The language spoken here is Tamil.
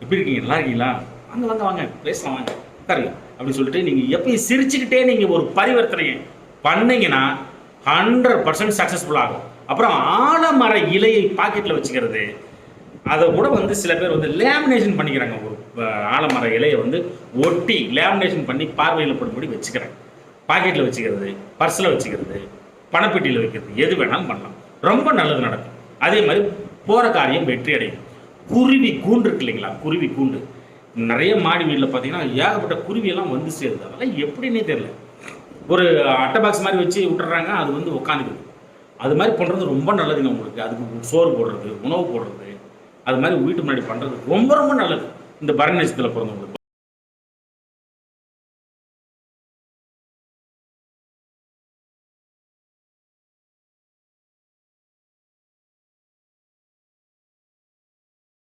எப்படி இருக்கீங்க? நல்லா இருக்கீங்களா? வாங்க வாங்க வாங்க. பேசலாம் வாங்க. உட்காருங்க. அப்படின்னு சொல்லிட்டு நீங்கள் எப்பயும் சிரிச்சுக்கிட்டே நீங்கள் ஒரு பரிவர்த்தனையை பண்ணீங்கன்னா ஹண்ட்ரட் பர்சன்ட் சக்ஸஸ்ஃபுல் ஆகும். அப்புறம் ஆலமர இலையை பாக்கெட்டில் வச்சுக்கிறது அதை கூட வந்து சில பேர் வந்து லேமினேஷன் பண்ணிக்கிறாங்க. ஒரு ஆலமர இலையை வந்து ஒட்டி லேமினேஷன் பண்ணி பார்வையில் படும்படி வச்சுக்கிறாங்க பாக்கெட்டில் வச்சுக்கிறது பர்ஸில் வச்சுக்கிறது பணப்பெட்டியில் வைக்கிறது எது வேணாலும் பண்ணலாம். ரொம்ப நல்லது நடக்கும். அதே மாதிரி போகிற காரியம் வெற்றி அடையும். குருவி கூண்டு இருக்கு இல்லைங்களா? குருவி கூண்டு. நிறைய மாடி வீட்டில் பார்த்தீங்கன்னா ஏகப்பட்ட குருவியெல்லாம் வந்து சேருது. அதெல்லாம் எப்படின்னே தெரியல. ஒரு அட்டை பாக்ஸ் மாதிரி வச்சு விட்டுறாங்க அது வந்து உட்காந்துக்குது அது மாதிரி பண்ணுறது ரொம்ப நல்லதுங்க உங்களுக்கு. அதுக்கு சோறு போடுறது உணவு போடுறது அது மாதிரி வீட்டு முன்னாடி பண்ணுறது ரொம்ப ரொம்ப நல்லது. இந்த பரணி நட்சத்திரத்தில் பிறந்தவங்களுக்கு.